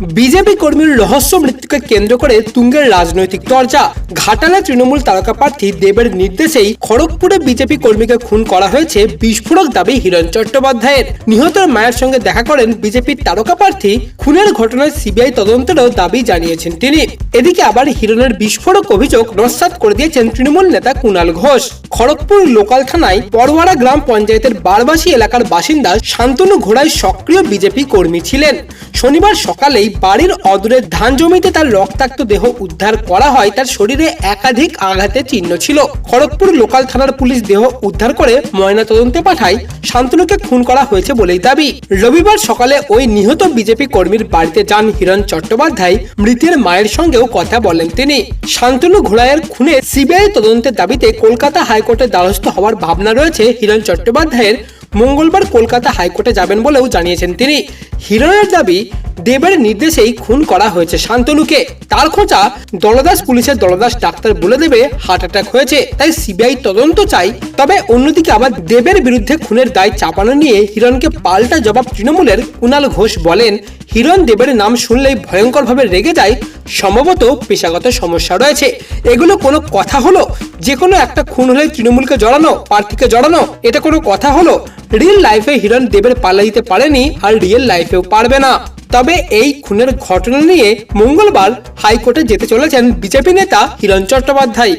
BJP কর্মীর রহস্য মৃত্যুকে কেন্দ্র করে তুঙ্গের রাজনৈতিক চর্চা। ঘাটালে তৃণমূল তারকা প্রার্থী দেবের নির্দেশেই খড়গপুরে বিজেপি কর্মীকে খুন করা হয়েছে বিস্ফোরক দাবি হিরণ চট্টোপাধ্যায়ের। নিহতের মায়ের সঙ্গে দেখা করেন বিজেপির তারকা প্রার্থী। খুনের ঘটনায় সিবিআই তদন্তেরও দাবি জানিয়েছেন তিনি। এদিকে আবার হিরণের বিস্ফোরক অভিযোগ নস্যাৎ করে দিয়েছেন তৃণমূল নেতা কুণাল ঘোষ। খড়গপুর লোকাল থানায় পরওয়ারা গ্রাম পঞ্চায়েতের বারবাসী এলাকার বাসিন্দা শান্তনু ঘোড়ায় সক্রিয় বিজেপি কর্মী ছিলেন। শনিবার সকালেই বাড়ির অদূরের ধান জমিতে তার রক্তাক্ত দেহ উদ্ধার করা হয়, তার শরীরে একাধিক আঘাতের চিহ্ন ছিল। খড়গপুর লোকাল থানার পুলিশ দেহ উদ্ধার করে ময়না তদন্তে পাঠায়। শান্তনুকে খুন করা হয়েছে বলেই দাবি। রবিবার সকালে ওই নিহত বিজেপি কর্মীর বাড়িতে যান হিরণ চট্টোপাধ্যায়। মৃতের মায়ের সঙ্গেও কথা বলেন তিনি। শান্তনু ঘোড়ায়ের খুনে সিবিআই তদন্তের দাবিতে কলকাতা হাইকোর্টের দ্বারস্থ হওয়ার ভাবনা রয়েছে হিরণ চট্টোপাধ্যায়ের। মঙ্গলবার কলকাতা হাইকোর্টে যাবেন বলেও জানিয়েছেন তিনি। হিরণের দাবি, দেবের নির্দেশেই খুন করা হয়েছে শান্তনুকে। তার খোঁজা দলদাস পুলিশের দলদাস ডাক্তার বলে দেবে হার্ট অ্যাটাক হয়েছে। তাই সিবিআই তদন্ত চাই। তবে অন্যদিকে আবার দেবের বিরুদ্ধে খুনের দায় চাপানো নিয়ে হিরণকে পাল্টা জবাব তৃণমূলের কুণাল ঘোষ বলেন, হিরণ দেবের নাম শুনলেই ভয়ঙ্করভাবে রেগে যায়, সম্ভবত পেশাগত সমস্যা রয়েছে। এগুলো কোনো কথা হলো? যে কোনো একটা খুন হলে তৃণমূলকে জড়ানো, প্রার্থীকে জড়ানো, এটা কোনো কথা হলো? রিয়েল লাইফে হিরণ দেবের পাল্লা দিতে পারেনি আর রিয়েল লাইফেও পারবে না। তবে এই খুনের ঘটনা নিয়ে মঙ্গলবার হাইকোর্টে যেতে চলেছেন বিজেপি নেতা হিরণ চট্টোপাধ্যায়।